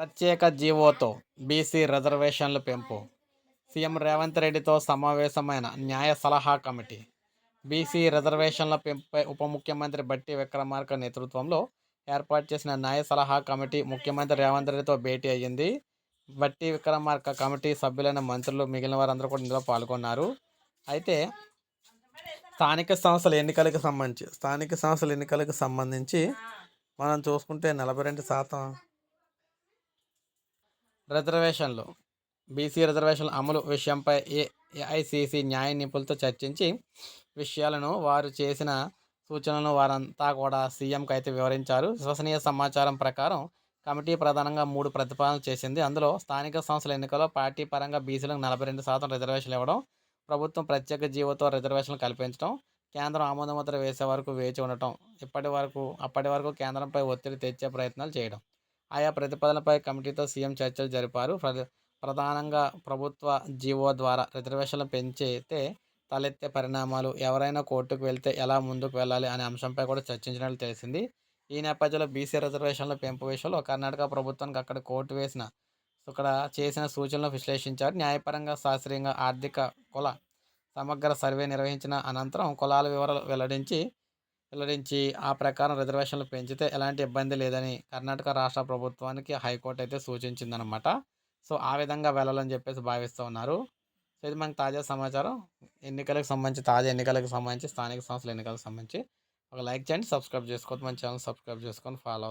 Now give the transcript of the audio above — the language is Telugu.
ప్రత్యేక జీవోతో బీసీ రిజర్వేషన్ల పెంపు. సీఎం రేవంత్ రెడ్డితో సమావేశమైన న్యాయ సలహా కమిటీ. బీసీ రిజర్వేషన్ల పెంపుపై ఉప ముఖ్యమంత్రి బట్టి విక్రమార్క నేతృత్వంలో ఏర్పాటు చేసిన న్యాయ సలహా కమిటీ ముఖ్యమంత్రి రేవంత్ రెడ్డితో భేటీ అయ్యింది. బట్టి విక్రమార్క కమిటీ సభ్యులైన మంత్రులు మిగిలిన వారందరూ కూడా ఇందులో పాల్గొన్నారు. అయితే స్థానిక సంస్థల ఎన్నికలకు సంబంధించి స్థానిక సంస్థల ఎన్నికలకు సంబంధించి మనం చూసుకుంటే నలభై రెండు శాతం రిజర్వేషన్లు. బీసీ రిజర్వేషన్ల అమలు విషయంపై ఏ ఏఐసిసి న్యాయ నిపుణులతో చర్చించి విషయాలను వారు చేసిన సూచనలను వారంతా కూడా సీఎంకి అయితే వివరించారు. విశ్వసనీయ సమాచారం ప్రకారం కమిటీ ప్రధానంగా మూడు ప్రతిపాదనలు చేసింది. అందులో స్థానిక సంస్థల ఎన్నికల్లో పార్టీ పరంగా బీసీలకు నలభై రెండు శాతం రిజర్వేషన్లు ఇవ్వడం ప్రభుత్వం ప్రత్యేక జీవోతో రిజర్వేషన్లు కల్పించడం కేంద్రం ఆమోదముద్ర వేసే వరకు వేచి ఉండటం ఇప్పటి వరకు అప్పటి వరకు కేంద్రంపై ఒత్తిడి తెచ్చే ప్రయత్నాలు చేయడం. ఆయా ప్రతిపాదనలపై కమిటీతో సీఎం చర్చలు జరిపారు. ప్ర- ప్రధానంగా ప్రభుత్వ జీవో ద్వారా రిజర్వేషన్లు పెంచితే తలెత్తే పరిణామాలు ఎవరైనా కోర్టుకు వెళ్తే ఎలా ముందుకు వెళ్ళాలి అనే అంశంపై కూడా చర్చించినట్లు తెలిసింది. ఈ నేపథ్యంలో బీసీ రిజర్వేషన్ల పెంపు విషయంలో కర్ణాటక ప్రభుత్వానికి అక్కడ కోర్టు వేసిన ఇక్కడ చేసిన సూచనలు విశ్లేషించారు. న్యాయపరంగా శాస్త్రీయంగా ఆర్థిక కుల సమగ్ర సర్వే నిర్వహించిన అనంతరం కులాల వివరాలు వెల్లడించి వెల్లడించి ఆ ప్రకారం రిజర్వేషన్లు పెంచితే ఎలాంటి ఇబ్బంది లేదని కర్ణాటక రాష్ట్ర ప్రభుత్వానికి హైకోర్టు అయితే సూచించిందనమాట సో ఆ విధంగా వెళ్ళాలని చెప్పేసి భావిస్తూ ఉన్నారు. సో ఇది మనకు తాజా సమాచారం. ఎన్నికలకు సంబంధించి తాజా ఎన్నికలకు సంబంధించి స్థానిక సంస్థల ఎన్నికలకు సంబంధించి ఒక లైక్ చేయండి సబ్స్క్రైబ్ చేసుకోవద్దు మన ఛానల్ సబ్స్క్రైబ్ చేసుకొని ఫాలో